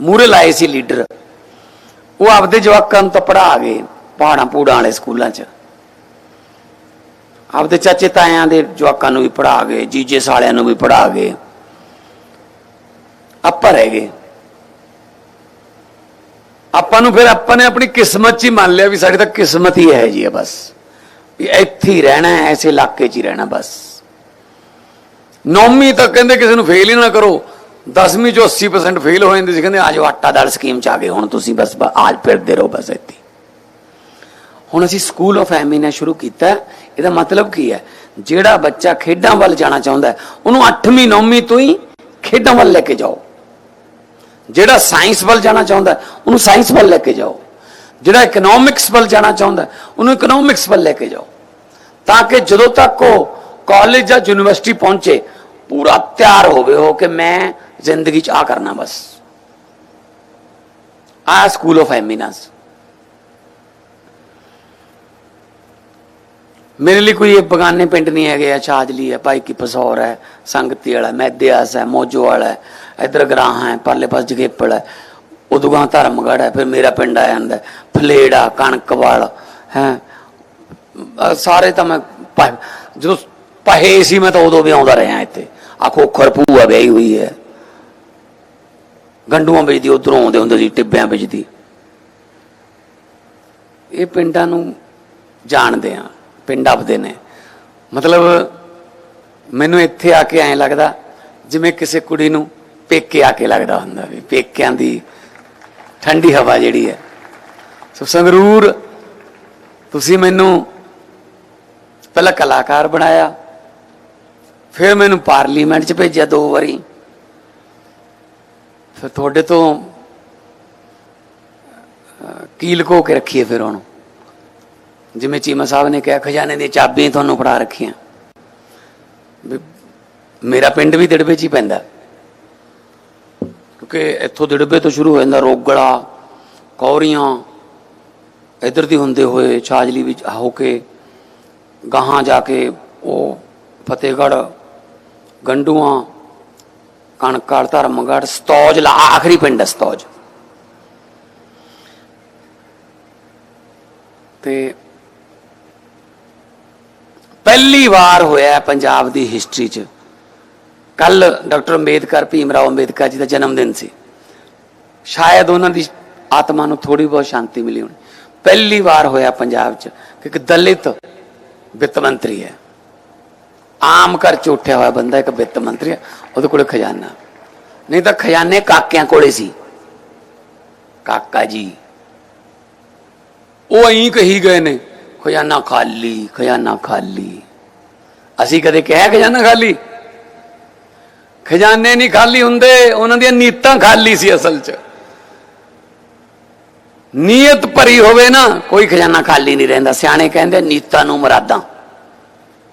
ਮੂਰੇ ਲਾਏ ਸੀ ਲੀਡਰ। ਉਹ ਆਪਦੇ ਜਵਾਕਾਂ ਨੂੰ ਤਾਂ ਪੜਾ ਗਏ, ਪਹਾੜਾਂ ਪੂੜਾਂ ਵਾਲੇ ਸਕੂਲਾਂ 'ਚ। ਆਪਦੇ ਚਾਚੇ ਤਾਇਆਂ ਦੇ ਜਵਾਕਾਂ ਨੂੰ ਵੀ ਪੜਾ ਗਏ, ਜੀਜੇ ਸਾਲਿਆਂ ਨੂੰ ਵੀ ਪੜਾ ਗਏ। ਆਪਾਂ ਰਹਿ ਗਏ। ਆਪਾਂ ਨੂੰ ਫਿਰ ਆਪਾਂ ਨੇ ਆਪਣੀ ਕਿਸਮਤ 'ਚ ਹੀ ਮੰਨ ਲਿਆ ਵੀ ਸਾਡੀ ਤਾਂ ਕਿਸਮਤ ਹੀ ਹੈ ਜੀ ਇਹ ਬਸ। ਵੀ ਇੱਥੇ ਹੀ ਰਹਿਣਾ ਹੈ ਐਸੇ ਇਲਾਕੇ 'ਚ ਹੀ ਰਹਿਣਾ ਬਸ। ਨੌਵੀਂ ਤੱਕ ਕਹਿੰਦੇ ਕਿਸੇ ਨੂੰ ਫੇਲ ਹੀ ਨਾ ਕਰੋ। 10ਵੀਂ ਚੋਂ 80% ਫੇਲ ਹੋ ਜਾਂਦੇ ਸੀ, ਕਹਿੰਦੇ ਆਜੋ ਆਟਾ ਦਾਲ ਸਕੀਮ ਚ ਆ ਗਏ, ਹੁਣ ਤੁਸੀਂ ਬਸ ਆਜ ਫਿਰਦੇ ਰਹੋ ਬਸ ਇੱਥੇ। ਹੁਣ ਅਸੀਂ ਸਕੂਲ ਆਫ ਐਮੀ ਸ਼ੁਰੂ ਕੀਤਾ, ਇਹਦਾ ਮਤਲਬ ਕੀ ਹੈ? ਜਿਹੜਾ ਬੱਚਾ ਖੇਡਾਂ ਵੱਲ ਜਾਣਾ ਚਾਹੁੰਦਾ ਉਹਨੂੰ 8ਵੀਂ 9ਵੀਂ ਤੋਂ ਹੀ ਖੇਡਾਂ ਵੱਲ ਲੈ ਕੇ ਜਾਓ। ਜਿਹੜਾ ਸਾਇੰਸ ਵੱਲ ਜਾਣਾ ਚਾਹੁੰਦਾ ਉਹਨੂੰ ਸਾਇੰਸ ਵੱਲ ਲੈ ਕੇ ਜਾਓ। ਜਿਹੜਾ ਇਕਨੋਮਿਕਸ ਵੱਲ ਜਾਣਾ ਚਾਹੁੰਦਾ ਉਹਨੂੰ ਇਕਨੋਮਿਕਸ ਵੱਲ ਲੈ ਕੇ ਜਾਓ। ਤਾਂ ਕਿ ਜਦੋਂ ਤੱਕ ਉਹ ਕਾਲਜ ਜਾਂ ਯੂਨੀਵਰਸਿਟੀ ਪਹੁੰਚੇ, ਪੂਰਾ ਤਿਆਰ ਹੋਵੇ ਹੋ ਕਿ ਮੈਂ ਜ਼ਿੰਦਗੀ 'ਚ ਆ ਕਰਨਾ ਬਸ। ਆ ਸਕੂਲ ਆਫ ਐਮਿਨੈਂਸ ਮੇਰੇ ਲਈ ਕੋਈ ਇਹ ਬਗਾਨੇ ਪਿੰਡ ਨਹੀਂ ਹੈਗੇ ਆ ਛਾਜਲੀ ਹੈ ਭਾਈ ਕੀ ਪਸੌਰ ਹੈ ਸੰਗਤੀ ਵਾਲਾ ਮੈਦਿਆਸ ਹੈ ਮੋਜੋ ਵਾਲਾ ਹੈ ਇਧਰ ਗਰਾਹ ਹੈ ਪਰਲੇ ਪਾਸ ਜਗੇਪਲ ਹੈ। ਉਦੂਗਾ ਧਰਮਗੜ ਹੈ ਫਿਰ ਮੇਰਾ ਪਿੰਡ ਆ ਜਾਂਦਾ ਹੈ, ਫਲੇੜਾ ਕਣਕਵਾਲ ਹੈ। ਅਹ ਸਾਰੇ ਤਾਂ ਮੈਂ ਜਦੋਂ ਪਹੇ ਸੀ ਮੈਂ ਤਾਂ ਉਦੋਂ ਵੀ ਆਉਂਦਾ ਰਿਹਾ ਇੱਥੇ। ਆ ਖੋਖਰ ਭੂਆ ਵਿਆਹੀ ਹੋਈ ਹੈ। ਗੰਡੂਆਂ ਵੇਚਦੀ, ਉਧਰੋਂ ਆਉਂਦੇ ਹੁੰਦੇ ਸੀ, ਟਿੱਬਿਆਂ ਵੇਚਦੀ। ਇਹ ਪਿੰਡਾਂ ਨੂੰ ਜਾਣਦੇ ਆ, ਪਿੰਡ ਆਪਦੇ ਨੇ। ਮਤਲਬ ਮੈਨੂੰ ਇੱਥੇ ਆ ਕੇ ਐਂ ਲੱਗਦਾ, ਜਿਵੇਂ ਕਿਸੇ ਕੁੜੀ ਨੂੰ ਪੇਕੇ ਆ ਕੇ ਲੱਗਦਾ ਹੁੰਦਾ ਵੀ, ਪੇਕਿਆਂ ਦੀ ਠੰਡੀ ਹਵਾ ਜਿਹੜੀ ਹੈ। ਸੋ ਸੰਗਰੂਰ, ਤੁਸੀਂ ਮੈਨੂੰ ਪਹਿਲਾਂ ਕਲਾਕਾਰ ਬਣਾਇਆ, ਫਿਰ ਮੈਨੂੰ ਪਾਰਲੀਮੈਂਟ 'ਚ ਭੇਜਿਆ ਦੋ ਵਾਰੀ। ਫਿਰ ਤੁਹਾਡੇ ਤੋਂ ਅਹ, ਕੀ ਲੁਕੋ ਕੇ ਰੱਖੀਏ ਫਿਰ ਉਹਨੂੰ? ਜਿਵੇਂ ਚੀਮਾ ਸਾਹਿਬ ਨੇ ਕਿਹਾ ਖਜ਼ਾਨੇ ਦੀਆਂ ਚਾਬੀਆਂ ਤੁਹਾਨੂੰ ਫੜਾ ਰੱਖੀਆਂ। ਵੀ ਮੇਰਾ ਪਿੰਡ ਵੀ ਦਿੜਬੇ 'ਚ ਹੀ ਪੈਂਦਾ। ਕਿਉਂਕਿ ਇੱਥੋਂ ਦਿੜਬੇ ਤੋਂ ਸ਼ੁਰੂ ਹੋ ਜਾਂਦਾ ਰੋਗੜਾ ਕੌਰੀਆਂ ਇਧਰ ਦੀ ਹੁੰਦੇ ਹੋਏ ਛਾਜਲੀ ਵਿੱਚ ਹੋ ਕੇ ਗਾਹਾਂ ਜਾ ਕੇ ਉਹ ਫਤਿਹਗੜ੍ਹ ਗੰਡੂਆਂ ਕਣਕਾਲ ਧਰਮਗੜ੍ਹ, ਸਤੌਜ, ਲਾ ਆਖਰੀ ਪਿੰਡ ਹੈ ਸਤੌਜ। ਤੇ ਪਹਿਲੀ ਵਾਰ ਹੋਇਆ ਪੰਜਾਬ ਦੀ ਹਿਸਟਰੀ 'ਚ। ਕੱਲ ਡਾਕਟਰ ਅੰਬੇਦਕਰ, ਭੀਮ ਰਾਓ ਅੰਬੇਦਕਰ ਜੀ ਦਾ ਜਨਮ ਦਿਨ ਸੀ। ਸ਼ਾਇਦ ਉਹਨਾਂ ਦੀ ਆਤਮਾ ਨੂੰ ਥੋੜੀ ਬਹੁਤ ਸ਼ਾਂਤੀ ਮਿਲੀ ਹੋਣੀ। ਪਹਿਲੀ ਵਾਰ ਹੋਇਆ ਪੰਜਾਬ 'ਚ ਕਿ ਇੱਕ ਦਲਿਤ ਵਿੱਤ ਮੰਤਰੀ ਹੈ। ਆਮ ਘਰ ਚ ਉੱਠਿਆ ਹੋਇਆ ਬੰਦਾ ਇੱਕ ਵਿੱਤ ਮੰਤਰੀ ਹੈ। ਉਹਦੇ ਕੋਲੇ ਖਜ਼ਾਨਾ। ਨਹੀਂ ਤਾਂ ਖਜ਼ਾਨੇ ਕਾਕਿਆਂ ਕੋਲੇ ਸੀ। ਕਾਕਾ ਜੀ, ਉਹ ਐਂ ਕਹੀ ਗਏ ਨੇ, ਖਜ਼ਾਨਾ ਖਾਲੀ ਖਜ਼ਾਨਾ ਖਾਲੀ। ਅਸੀਂ ਕਦੇ ਕਿਹਾ ਖਜ਼ਾਨਾ ਖਾਲੀ? ਖਜ਼ਾਨੇ ਨਹੀਂ ਖਾਲੀ ਹੁੰਦੇ, ਉਹਨਾਂ ਦੀਆਂ ਨੀਤਾਂ ਖਾਲੀ ਸੀ ਅਸਲ 'ਚ। ਨੀਅਤ ਭਰੀ ਹੋਵੇ ਨਾ, ਕੋਈ ਖਜ਼ਾਨਾ ਖਾਲੀ ਨਹੀਂ ਰਹਿੰਦਾ। ਸਿਆਣੇ ਕਹਿੰਦੇ, ਨੀਤਾਂ ਨੂੰ ਮਰਾਦਾਂ।